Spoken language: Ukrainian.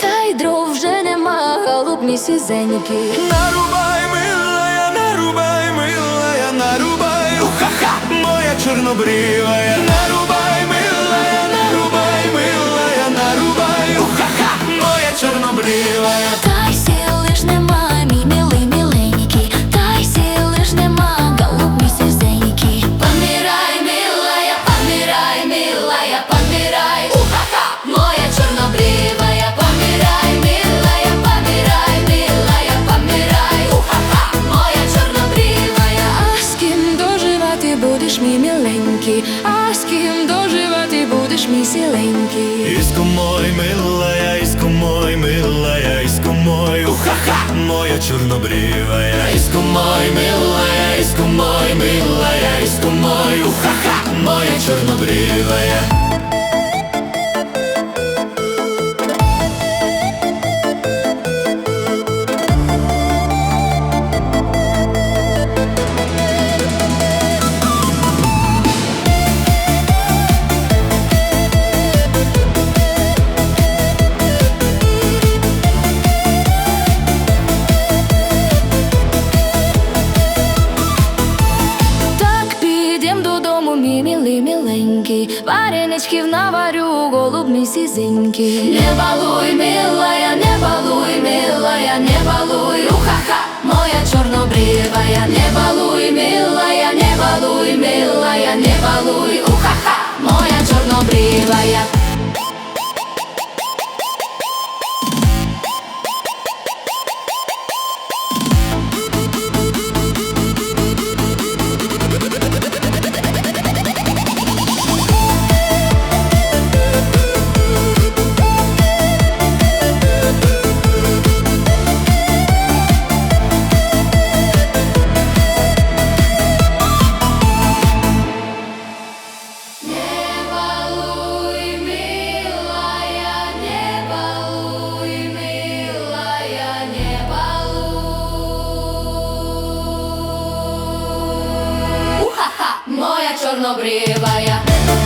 та й дров вже нема, голубні мій Нарубай, милая, нарубай, милая, нарубай, Уха-ха, моя чорнобрівая, нарубай, милая, нарубай, милая, нарубай, Уха-ха, моя чорнобрівая. Ким доживати будеш, мій сіленький. Иско мой, милая, иско мой, милая, иско мой, уха-ха, моя чорнобрівая, Иско мой, милая, иско мой, милая, иско мой, уха-ха, моя чорнобривая. Вареничків наварю, голуб мій сізенький. Не балуй, милая, не балуй, милая, не балуй, уха-ха, моя чорнобривая, не балуй, милая, не балуй, милая, не балуй, уха-ха, моя чорнобривая. Чорнобривая.